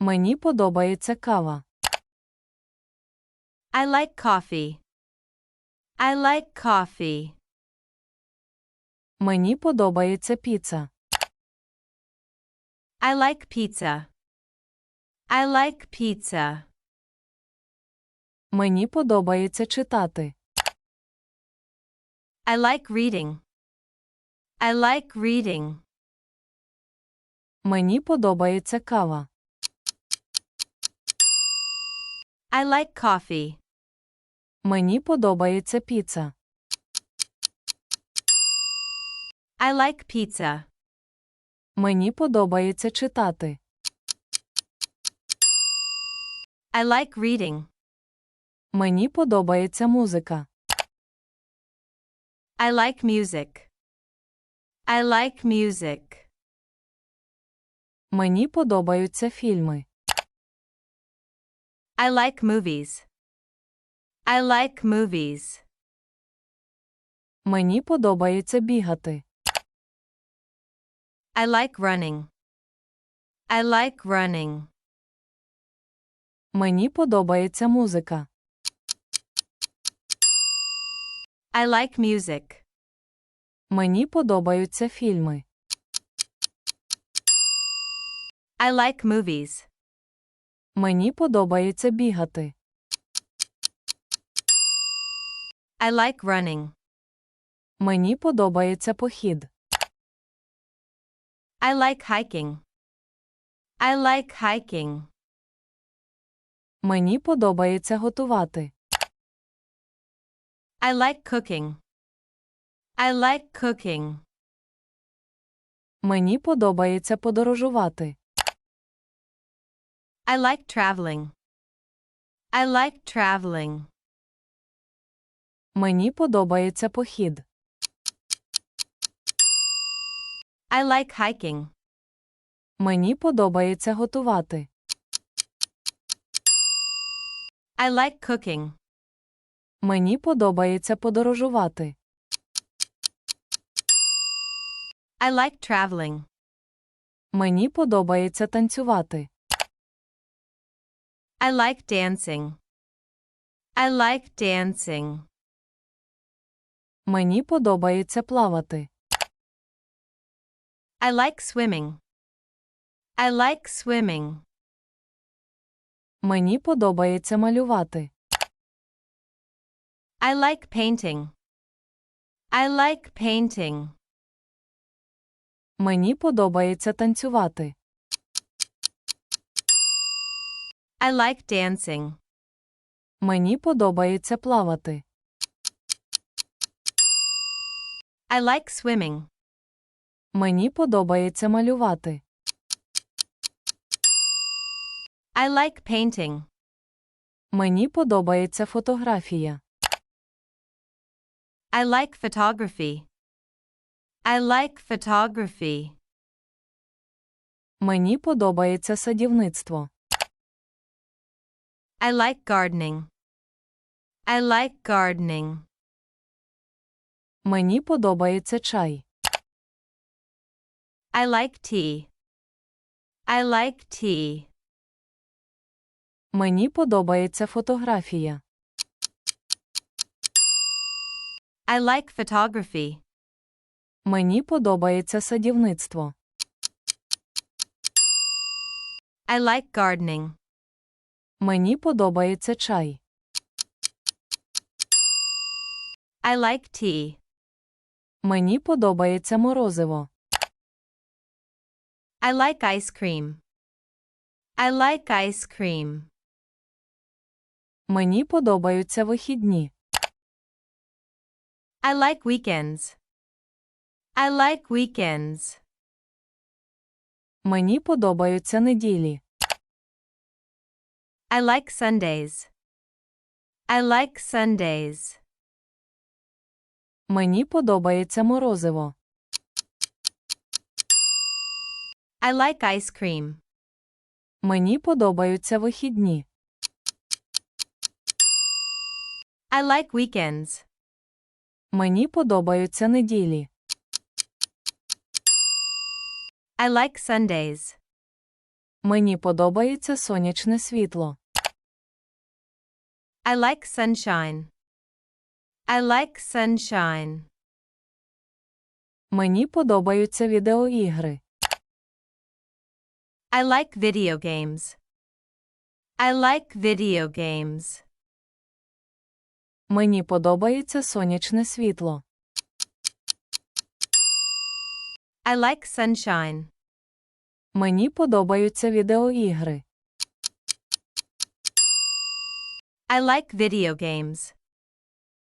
Мені подобається кава. I like coffee. I like coffee. Мені подобається піца. I like pizza. I like pizza. Мені подобається читати. I like reading. I like reading. Мені подобається кава. I like coffee. Мені подобається піца. I like pizza. Мені подобається читати. I like reading. Мені подобається музика. I like music. I like music. Мені подобаються фільми. I like movies. I like movies. Мені подобається бігати. I like running. I like running. Мені подобається музика. I like music. Мені подобаються фільми. I like movies. Мені подобається бігати. I like running. Мені подобається похід. I like hiking. I like hiking. Мені подобається готувати. I like cooking. I like cooking. Мені подобається подорожувати. I like traveling. I like traveling. Мені подобається похід. I like hiking. Мені подобається готувати. I like cooking. Мені подобається подорожувати. I like traveling. Мені подобається танцювати. I like dancing. I like dancing. Мені подобається плавати. I like swimming. I like swimming. Мені подобається малювати. I like painting. I like painting. Мені подобається танцювати. I like dancing. Мені подобається плавати. I like swimming. Мені подобається малювати. I like painting. Мені подобається фотографія. I like photography. I like photography. Мені подобається садівництво. I like gardening. I like gardening. Мені подобається чай. I like tea. I like tea. Мені подобається фотографія. I like photography. Мені подобається садівництво. I like gardening. Мені подобається чай. I like tea. Мені подобається морозиво. I like ice cream. I like ice cream. Мені подобаються вихідні. I like weekends. I like weekends. Мені подобаються неділі. I like Sundays. I like Sundays. Мені подобається морозиво. I like ice cream. Мені подобаються вихідні. I like weekends. Мені подобаються неділі. I like Sundays. Мені подобається сонячне світло. I like sunshine. I like sunshine. Мені подобаються відеоігри. I like video games. I like video games. Мені подобається сонячне світло. I like sunshine. Мені подобаються відеоігри. I like video games.